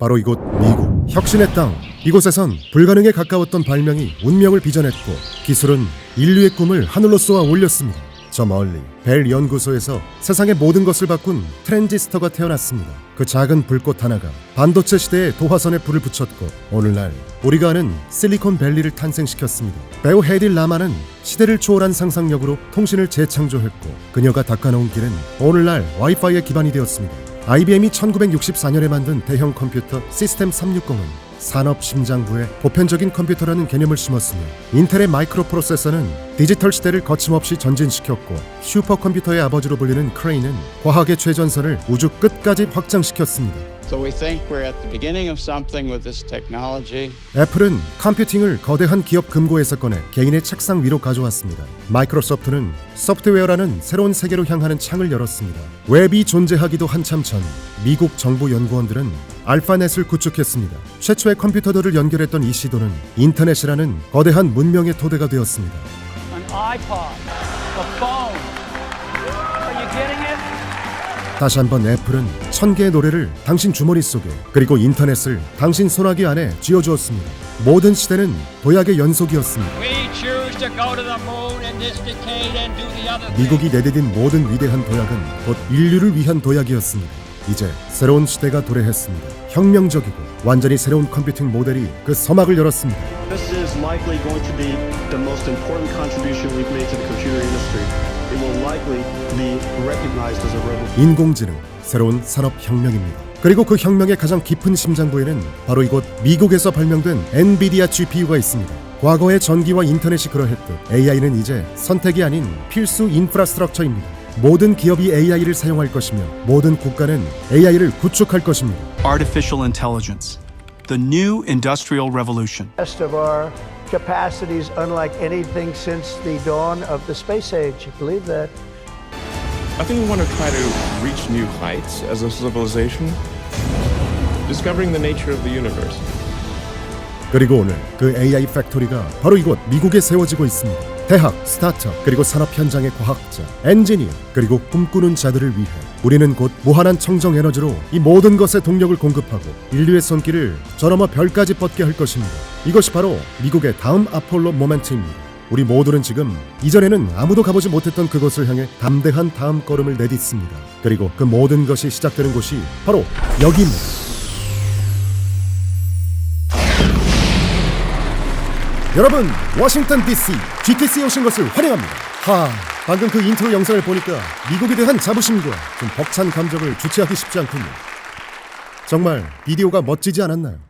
바로 이곳 미국 혁신의 땅. 이곳에선 불가능에 가까웠던 발명이 운명을 빚어냈고 기술은 인류의 꿈을 하늘로 쏘아 올렸습니다. 저 멀리 벨 연구소에서 세상의 모든 것을 바꾼 트랜지스터가 태어났습니다. 그 작은 불꽃 하나가 반도체 시대의 도화선에 불을 붙였고 오늘날 우리가 아는 실리콘밸리를 탄생시켰습니다. 배우 헤디 라마는 시대를 초월한 상상력으로 통신을 재창조했고 그녀가 닦아놓은 길은 오늘날 와이파이의 기반이 되었습니다 IBM이 1964년에 만든 대형 컴퓨터 시스템 360은 산업 심장부에 보편적인 컴퓨터라는 개념을 심었으며 인텔의 마이크로 프로세서는 디지털 시대를 거침없이 전진시켰고 슈퍼컴퓨터의 아버지로 불리는 크레인은 과학의 최전선을 우주 끝까지 확장시켰습니다. So we think we're at the beginning of something with this technology. 애플은 컴퓨팅을 거대한 기업 금고에서 꺼내 개인의 책상 위로 가져왔습니다. 마이크로소프트는 소프트웨어라는 새로운 세계로 향하는 창을 열었습니다. 웹이 존재하기도 한참 전 미국 정부 연구원들은 알파넷을 구축했습니다. 최초의 컴퓨터들을 연결했던 이 시도는 인터넷이라는 거대한 문명의 토대가 되었습니다. an iPod, a phone. Are you getting it? 다시 한번 애플은 천 개의 노래를 당신 주머니 속에 그리고 인터넷을 당신 소나기 안에 쥐어주었습니다. 모든 시대는 도약의 연속이었습니다. 미국이 내디딘 모든 위대한 도약은 곧 인류를 위한 도약이었습니다. 이제 새로운 시대가 도래했습니다. 혁명적이고 완전히 새로운 컴퓨팅 모델이 그 서막을 열었습니다. This is likely going to be the most important contribution we've made to the computer industry. It will likely be recognized as a revolution. 인공지능, 새로운 산업 혁명입니다. 그리고 그 혁명의 가장 깊은 심장부에는 바로 이곳 미국에서 발명된 엔비디아 GPU가 있습니다. 과거의 전기와 인터넷이 그러했듯 AI는 이제 선택이 아닌 필수 인프라스트럭처입니다. 모든 기업이 AI를 사용할 것이며 모든 국가는 AI를 구축할 것입니다. Artificial intelligence, the new industrial revolution. best of our capacities unlike anything since the dawn of the space age. You believe that? I think we want to try to reach new heights as a civilization, discovering the nature of the universe. 그리고 오늘 그 AI 팩토리가 바로 이곳 미국에 세워지고 있습니다. 대학, 스타트업, 그리고 산업 현장의 과학자, 엔지니어, 그리고 꿈꾸는 자들을 위해 우리는 곧 무한한 청정 에너지로 이 모든 것에 동력을 공급하고 인류의 손길을 저 너머 별까지 뻗게 할 것입니다. 이것이 바로 미국의 다음 아폴로 모멘트입니다. 우리 모두는 지금 이전에는 아무도 가보지 못했던 그곳을 향해 담대한 다음 걸음을 내딛습니다. 그리고 그 모든 것이 시작되는 곳이 바로 여기입니다. 여러분 워싱턴 DC GTC에 오신 것을 환영합니다. 하 방금 그 인트로 영상을 보니까 미국에 대한 자부심과 좀 벅찬 감정을 주체하기 쉽지 않군요. 정말 비디오가 멋지지 않았나요?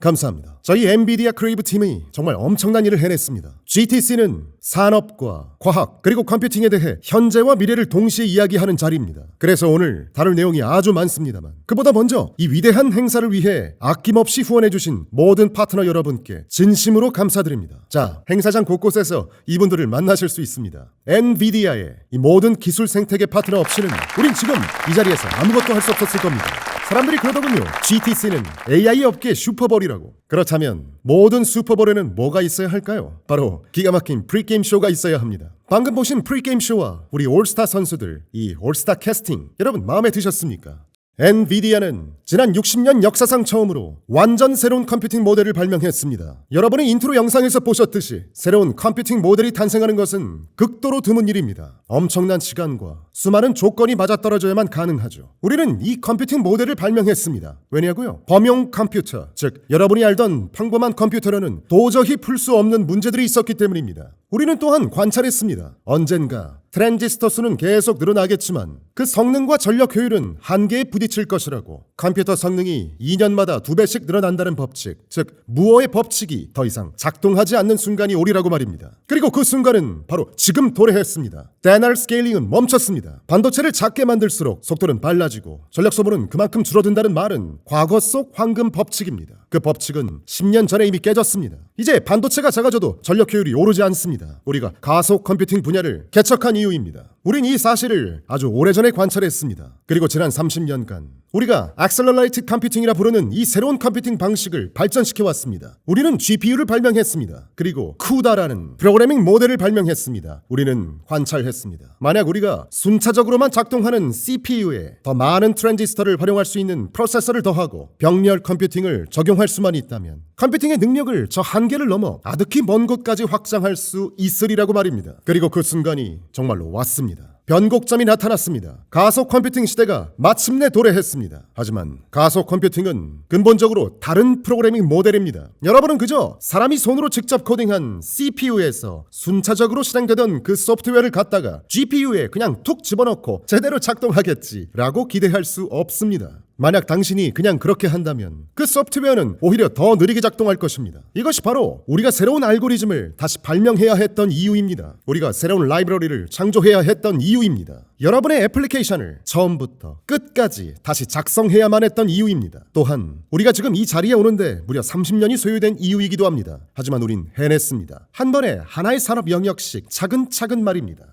감사합니다. 저희 엔비디아 크리에이브 팀이 정말 엄청난 일을 해냈습니다. GTC는 산업과 과학 그리고 컴퓨팅에 대해 현재와 미래를 동시에 이야기하는 자리입니다. 그래서 오늘 다룰 내용이 아주 많습니다만 그보다 먼저 이 위대한 행사를 위해 아낌없이 후원해주신 모든 파트너 여러분께 진심으로 감사드립니다. 자, 행사장 곳곳에서 이분들을 만나실 수 있습니다. 엔비디아의 이 모든 기술 생태계 파트너 없이는 우린 지금 이 자리에서 아무것도 할 수 없었을 겁니다. 사람들이 그러더군요. GTC는 AI 업계 슈퍼볼이라고. 그렇다면 모든 슈퍼볼에는 뭐가 있어야 할까요? 바로 기가 막힌 프리게임 쇼가 있어야 합니다. 방금 보신 프리게임 쇼와 우리 올스타 선수들, 이 올스타 캐스팅 여러분 마음에 드셨습니까? 엔비디아는 지난 60년 역사상 처음으로 완전 새로운 컴퓨팅 모델을 발명했습니다. 여러분이 인트로 영상에서 보셨듯이 새로운 컴퓨팅 모델이 탄생하는 것은 극도로 드문 일입니다. 엄청난 시간과 수많은 조건이 맞아떨어져야만 가능하죠. 우리는 이 컴퓨팅 모델을 발명했습니다. 왜냐고요? 범용 컴퓨터, 즉 여러분이 알던 평범한 컴퓨터로는 도저히 풀 수 없는 문제들이 있었기 때문입니다. 우리는 또한 관찰했습니다. 언젠가 트랜지스터 수는 계속 늘어나겠지만 그 성능과 전력 효율은 한계에 부딪힐 것이라고. 컴퓨터 성능이 2년마다 두 배씩 늘어난다는 법칙 즉 무어의 법칙이 더 이상 작동하지 않는 순간이 오리라고 말입니다. 그리고 그 순간은 바로 지금 도래했습니다. 데날 스케일링은 멈췄습니다. 반도체를 작게 만들수록 속도는 빨라지고 전력 소모는 그만큼 줄어든다는 말은 과거 속 황금 법칙입니다. 그 법칙은 10년 전에 이미 깨졌습니다. 이제 반도체가 작아져도 전력 효율이 오르지 않습니다 우리가 가속 컴퓨팅 분야를 개척한 이유입니다. 우린 이 사실을 아주 오래전에 관찰했습니다. 그리고 지난 30년간 우리가 액셀러레이트 컴퓨팅이라 부르는 이 새로운 컴퓨팅 방식을 발전시켜 왔습니다. 우리는 GPU를 발명했습니다. 그리고 쿠다라는 프로그래밍 모델을 발명했습니다. 우리는 관찰했습니다. 만약 우리가 순차적으로만 작동하는 CPU에 더 많은 트랜지스터를 활용할 수 있는 프로세서를 더하고 병렬 컴퓨팅을 적용할 수만 있다면 컴퓨팅의 능력을 저 한계를 넘어 아득히 먼 곳까지 확장할 수 있으리라고 말입니다. 그리고 그 순간이 정말로 왔 습니다. 변곡점이 나타났습니다. 가속 컴퓨팅 시대가 마침내 도래했습니다. 하지만 가속 컴퓨팅은 근본적으로 다른 프로그래밍 모델입니다. 여러분은 그저 사람이 손으로 직접 코딩한 CPU에서 순차적으로 실행되던 그 소프트웨어를 갖다가 GPU에 그냥 툭 집어넣고 제대로 작동하겠지라고 기대할 수 없습니다. 만약 당신이 그냥 그렇게 한다면 그 소프트웨어는 오히려 더 느리게 작동할 것입니다. 이것이 바로 우리가 새로운 알고리즘을 다시 발명해야 했던 이유입니다. 우리가 새로운 라이브러리를 창조해야 했던 이유입니다. 여러분의 애플리케이션을 처음부터 끝까지 다시 작성해야만 했던 이유입니다. 또한 우리가 지금 이 자리에 오는데 무려 30년이 소요된 이유이기도 합니다. 하지만 우린 해냈습니다. 한 번에 하나의 산업 영역씩 차근차근 말입니다.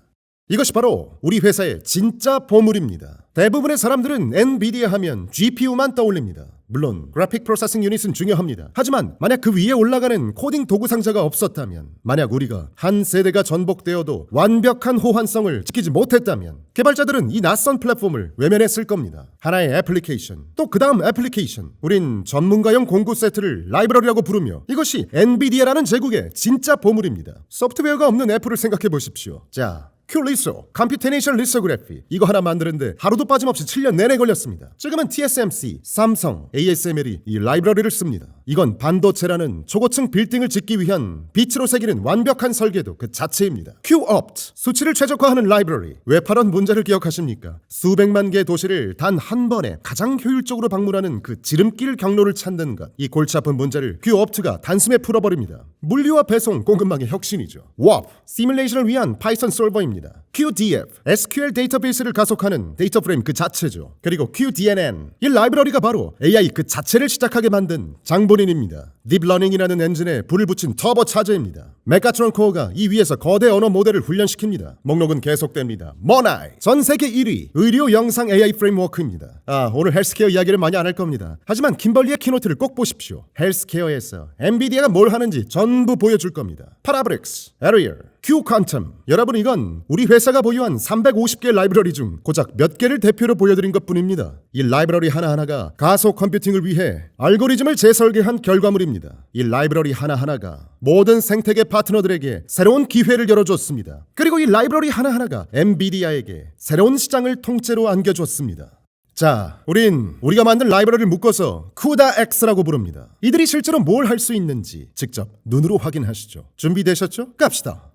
이것이 바로 우리 회사의 진짜 보물입니다. 대부분의 사람들은 엔비디아 하면 GPU만 떠올립니다. 물론 그래픽 프로세싱 유닛은 중요합니다. 하지만 만약 그 위에 올라가는 코딩 도구 상자가 없었다면, 만약 우리가 한 세대가 전복되어도 완벽한 호환성을 지키지 못했다면, 개발자들은 이 낯선 플랫폼을 외면했을 겁니다. 하나의 애플리케이션, 또 그 다음 애플리케이션. 우린 전문가용 공구 세트를 라이브러리라고 부르며 이것이 엔비디아라는 제국의 진짜 보물입니다. 소프트웨어가 없는 애플을 생각해 보십시오. 자, 큐리소, 컴퓨테이션 리소그래피 이거 하나 만드는데 하루도 빠짐없이 7년 내내 걸렸습니다. 지금은 TSMC, 삼성, ASML이 이 라이브러리를 씁니다. 이건 반도체라는 초고층 빌딩을 짓기 위한 빛으로 새기는 완벽한 설계도 그 자체입니다. QOPT, 수치를 최적화하는 라이브러리. 웹하던 문제를 기억하십니까? 수백만 개의 도시를 단 한 번에 가장 효율적으로 방문하는 그 지름길 경로를 찾는 것. 이 골치 아픈 문제를 QOPT가 단숨에 풀어버립니다. 물류와 배송 공급망의 혁신이죠. WAP, 시뮬레이션을 위한 파이썬 솔버입니다. QDF, SQL 데이터베이스를 가속하는 데이터 프레임 그 자체죠. 그리고 QDNN, 이 라이브러리가 바로 AI 그 자체를 시작하게 만든 장본인입니다. 딥러닝이라는 엔진에 불을 붙인 터보 차저입니다. 메카트론 코어가 이 위에서 거대 언어 모델을 훈련시킵니다. 목록은 계속됩니다. 모나이, 전 세계 1위 의료 영상 AI 프레임워크입니다. 아, 오늘 헬스케어 이야기를 많이 안 할 겁니다. 하지만 김벌리의 키노트를 꼭 보십시오. 헬스케어에서 엔비디아가 뭘 하는지 전부 보여줄 겁니다. 파라브릭스, 에리얼, 퀀텀 여러분 이건 우리 회사가 보유한 350개 라이브러리 중 고작 몇 개를 대표로 보여드린 것뿐입니다. 이 라이브러리 하나하나가 가속 컴퓨팅을 위해 알고리즘을 재설계한 결과물입니다. 이 라이브러리 하나하나가 모든 생태계 파트너들에게 새로운 기회를 열어줬습니다. 그리고 이 라이브러리 하나하나가 엔비디아에게 새로운 시장을 통째로 안겨줬습니다. 자, 우린 우리가 만든 라이브러리를 묶어서 쿠다 X라고 부릅니다. 이들이 실제로 뭘 할 수 있는지 직접 눈으로 확인하시죠. 준비되셨죠? 갑시다.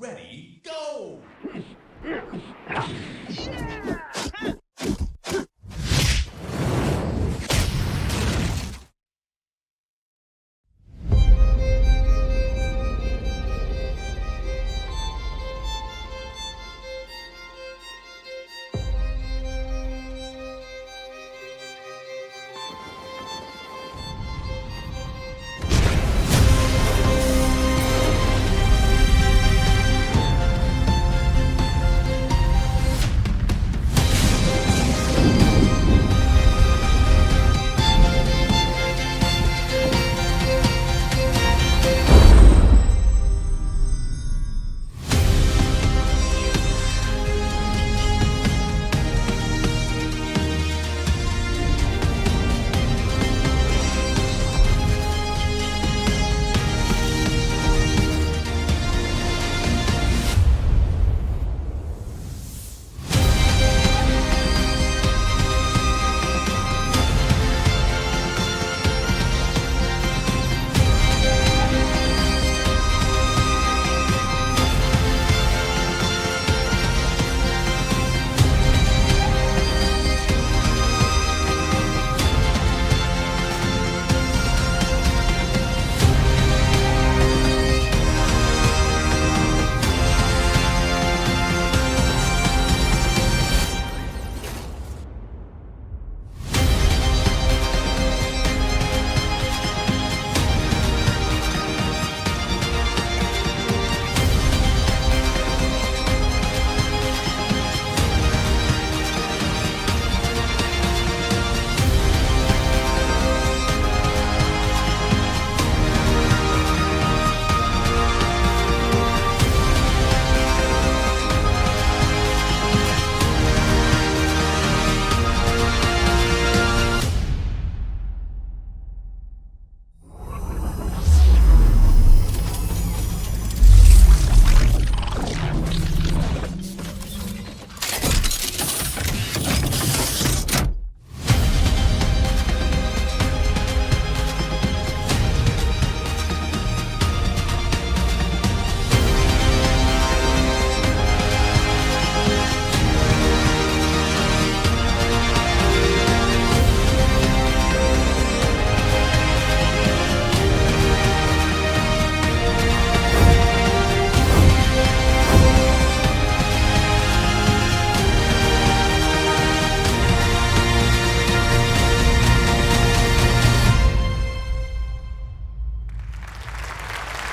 ready.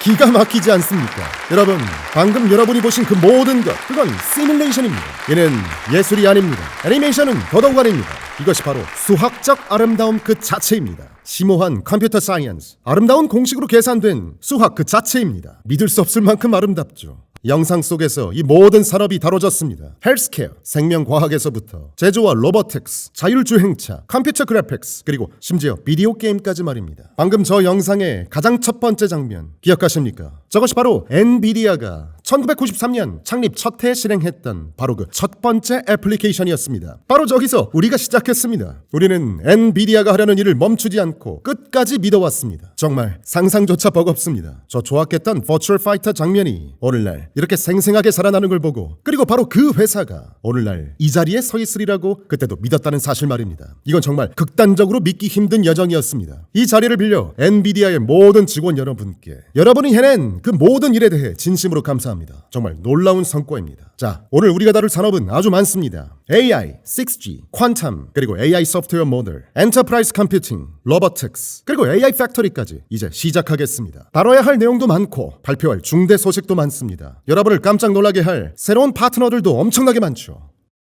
기가 막히지 않습니까? 여러분, 방금 여러분이 보신 그 모든 것, 그건 시뮬레이션입니다. 얘는 예술이 아닙니다. 애니메이션은 더더욱 아닙니다. 이것이 바로 수학적 아름다움 그 자체입니다. 심오한 컴퓨터 사이언스, 아름다운 공식으로 계산된 수학 그 자체입니다. 믿을 수 없을 만큼 아름답죠. 영상 속에서 이 모든 산업이 다뤄졌습니다. 헬스케어, 생명과학에서부터 제조와 로보틱스, 자율주행차, 컴퓨터 그래픽스, 그리고 심지어 비디오 게임까지 말입니다. 방금 저 영상의 가장 첫 번째 장면 기억하십니까? 저것이 바로 엔비디아가 1993년 창립 첫 해 실행했던 바로 그 첫 번째 애플리케이션이었습니다. 바로 저기서 우리가 시작했습니다. 우리는 엔비디아가 하려는 일을 멈추지 않고 끝까지 믿어왔습니다. 정말 상상조차 버겁습니다. 저 조악했던 버추얼 파이터 장면이 오늘날 이렇게 생생하게 살아나는 걸 보고 그리고 바로 그 회사가 오늘날 이 자리에 서 있으리라고 그때도 믿었다는 사실 말입니다. 이건 정말 극단적으로 믿기 힘든 여정이었습니다. 이 자리를 빌려 엔비디아의 모든 직원 여러분께 여러분이 해낸 그 모든 일에 대해 진심으로 감사합니다. 정말 놀라운 성과입니다. 자, 오늘 우리가 다룰 산업은 아주 많습니다. AI, 6G, 퀀텀, 그리고 AI 소프트웨어 모델, 엔터프라이즈 컴퓨팅, 로보틱스, 그리고 AI 팩토리까지 이제 시작하겠습니다. 다뤄야 할 내용도 많고 발표할 중대 소식도 많습니다. 여러분을 깜짝 놀라게 할 새로운 파트너들도 엄청나게 많죠.